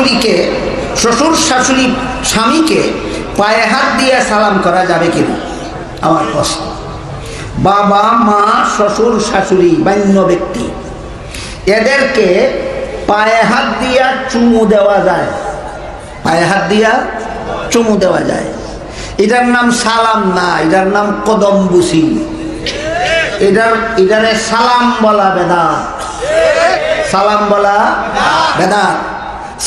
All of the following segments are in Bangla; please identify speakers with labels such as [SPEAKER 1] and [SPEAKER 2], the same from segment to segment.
[SPEAKER 1] শাশুড়িকে, শ্বশুর শাশুড়ি স্বামীকে পায়ে হাত দিয়ে সালাম করা যাবে কিনা? আমার প্রশ্ন। বাবা, মা, শ্বশুর শাশুড়ি বান্য ব্যক্তি, এদেরকে পায়ে হাত দিয়া চুমু দেওয়া যায়? পায়ে হাত দিয়া চুমু দেওয়া যায়। এটার নাম সালাম না, এটার নাম কদম বুসি এটার, এটারে সালাম বলা বেদাত। সালাম বলা বেদাত।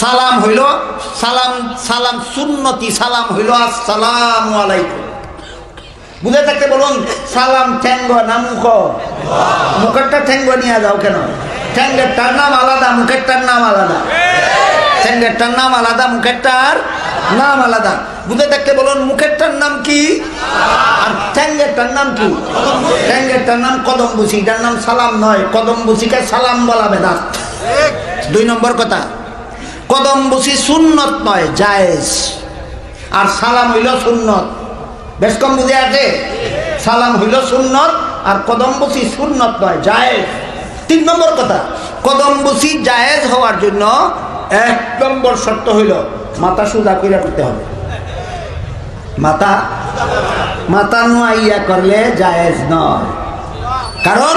[SPEAKER 1] সালাম হইল, সালাম সালাম সুন্নতি, সালাম হইল আসসালাম আলাইকুম। বুঝে থাকতে বলুন, সালাম ঠ্যাঙ্গ না মুখ? মুখেরটা ঠ্যাঙ্গ নিয়ে যাও কেন? ঠ্যাঙ্গেরটার নাম আলাদা, মুখেরটার নাম আলাদা। ঠ্যাঙ্গেরটার নাম আলাদা, মুখেরটার নাম আলাদা। বুঝে থাকতে বলুন, মুখেরটার নাম কি? আর ঠ্যাঙ্গেরটার নাম কি? ঠ্যাঙ্গেরটার নাম কদম বুসি এটার নাম সালাম নয়। কদম বুসিকে সালাম বলা বেদাত। দুই নম্বর কথা কদম বুসি সুন্নত নয়, জায়েজ। আর সালাম হইল সুন্নত। বেশ কম বুঝে আছে? সালাম হইল সুন্নত, আর কদম বসি সুন্নত নয়, জায়েজ। তিন নম্বর কথা, কদম বসি জায়েজ হওয়ার জন্য এক নম্বর শর্ত হইল মাথা সুদা কইরা করতে হবে। মাথা মাথা নোয়াইয়া করলে জায়েজ নয়। কারণ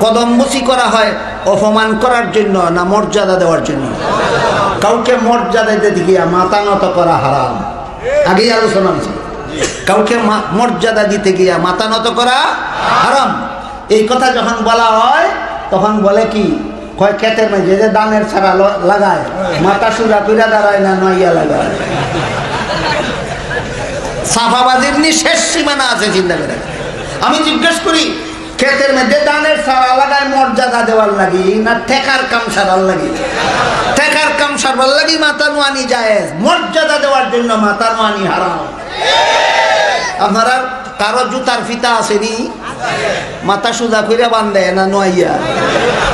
[SPEAKER 1] কদম বসি করা হয় অপমান করার জন্য না মর্যাদা দেওয়ার জন্য। কাউকে মর্যাদা দিতে গিয়া মাথা নত করা হারাম। আগেই আলোচনা হয়েছে। কাউকে মর্যাদা দিতে গিয়া মাথা নত করা হারাম। এই কথা যখন বলা হয়, তখন বলে কি, কয় ক্ষেতের মাঝে যে দানের ছাড়া লাগায়, মাথা সুরা কইরা দাঁড়ায় না, নইয়া লাগায়। সাফাবাজির নি শেষ সীমানা আছে, চিন্তা করে। আমি জিজ্ঞেস করি ক্ষেতের মধ্যে দানের সারা লাগায় মর্যাদা দেওয়ার লাগি না, ঠেকার কাম সারার লাগি? সারবার লাগি মাথা নোয়ানি যায় মর্যাদা দেওয়ার জন্য মাথা নোয়ানি হারাম। আপনারা কারও জুতার ফিতা আসেনি? মাথা সুদা কইরা বান্ধে না নোয়াইয়া?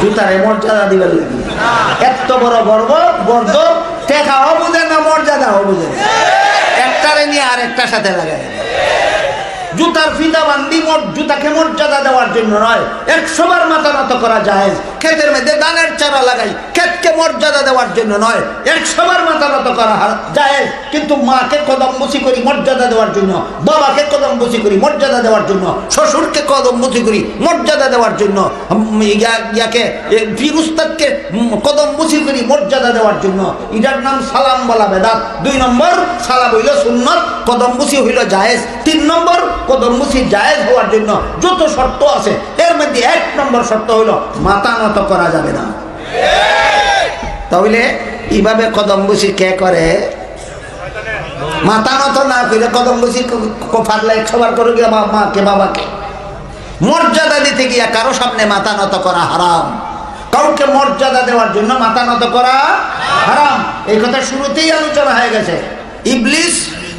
[SPEAKER 1] জুতারে মর্যাদা দিবার লাগি। এত বড় গর্ব গর্ব টেকাও বুঝে না মর্যাদাও বুঝে। একটারে নিয়ে আর আরেকটার সাথে লাগায়। জুতার ফিতা বান্দি মোট জুতাকে মর্যাদা দেওয়ার জন্য নয়। একশো বার মাথা নত করা যায় ক্ষেতের মধ্যে দানের চারা লাগাই ক্ষেতকে মর্যাদা দেওয়ার জন্য নয়। একশো বার মাথা নত করা যায় কিন্তু মাকে কদম বসি করি, মর্যাদা দেওয়ার জন্য। বাবাকে কদম বসি করি, মর্যাদা দেওয়ার জন্য। শ্বশুরকে কদম বসি করি, মর্যাদা দেওয়ার জন্য। ইয়া- ইয়াকে পীর উস্তাদকে কদম বসি করি, মর্যাদা দেওয়ার জন্য। এটার নাম সালাম বলা বেদাত। দুই নম্বর, সালাম হইল সুন্নত কদম বসি হইল জায়েজ। তিন নম্বর কদম বসি জায়েজ হওয়ার জন্য যত শর্ত আছে, এর মধ্যে এক নম্বর শর্ত হইল মাথা নত করা যাবে না। তাহলে এইভাবে কদম বসি কে করে? মাথা নত না করে কদম বসি ফাটলে একশোবার করে গিয়ে মাকে, বাবাকে। মর্যাদা দিতে গিয়া কারও সামনে মাথা নত করা হারাম। কাউকে মর্যাদা দেওয়ার জন্য মাথা নত করা হারাম। এই কথা শুরুতেই আলোচনা হয়ে গেছে। ইবলিস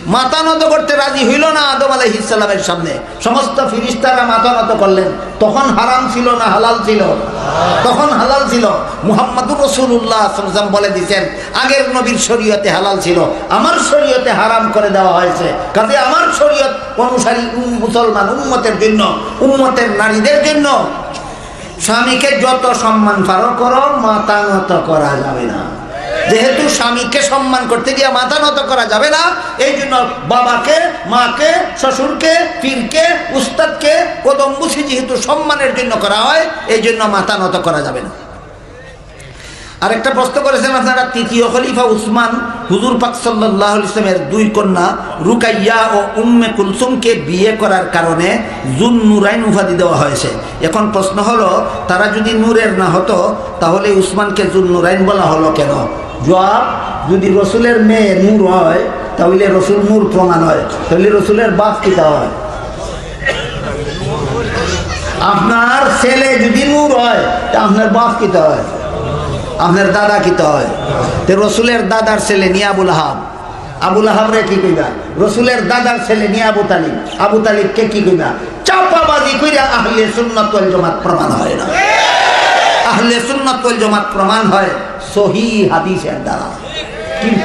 [SPEAKER 1] মাথা নত করতে রাজি হইল না আদম আলাইহিসালামের সামনে। সমস্ত ফিরিস্তারা মাথা নত করলেন। তখন হারাম ছিল না হালাল ছিল? তখন হালাল ছিল। মুহাম্মাদুর রসুল্লাহ সাল্লাম বলে দিয়েছেন, আগের নবীর শরীয়তে হালাল ছিল। আমার শরীয়তে হারাম করে দেওয়া হয়েছে। কাজে আমার শরীয়ত অনুসারী মুসলমান উম্মতের জন্য, উম্মতের নারীদের জন্য। স্বামীকে যত সম্মান পারো করো, মাথা নত করা যাবে না। যেহেতু স্বামীকে সম্মান করতে গিয়ে মাথা নত করা যাবে না, এই জন্য বাবাকে, মাকে, শ্বশুরকে, পীরকে, উস্তাদকে, কদম্বুসি যেহেতু সম্মানের জন্য করা হয়, এই জন্য মাথা নত করা যাবে না। আরেকটা প্রশ্ন করেছেন আপনারা, তৃতীয় খলিফা উসমান, হুজুর পাক সাল্লাহ ইসলামের দুই কন্যা রুকাইয়া ও উম্মে কুলসুমকে বিয়ে করার কারণে জুন নুরাইন উপাধি দেওয়া হয়েছে। এখন প্রশ্ন হলো, তারা যদি নূরের না হতো, তাহলে উসমানকে জুন নুরাইন বলা হলো কেন? জবাব, যদি রসুলের মেয়ে নূর হয়, তাহলে রসুল নূর প্রমাণ হয়, তাহলে রসুলের বাপ কিতা হয়? আপনার ছেলে যদি নূর হয়, তা আপনার বাপ কিতা হয়? আপনার দাদা কিতা হয়? তো রসুলের দাদার ছেলে নিয়ে আবুল আহাব। আবুল আহাবরে কি কইবা? রসুলের দাদার ছেলে নিয়ে আবু তালিব। আবু তালিবকে কি কইবা? চাপাবাজি কইরা আহলে সুন্নাত জামাত প্রমাণ হয় না। আহলে সুন্নাত জামাত প্রমাণ হয়। সহি দ্বারা।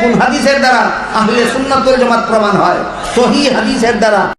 [SPEAKER 1] কোন হাদিসের দ্বারা? আহলে সুন্নাতুল জামাত প্রমাণ হয়। সহি হাদিসের দ্বারা।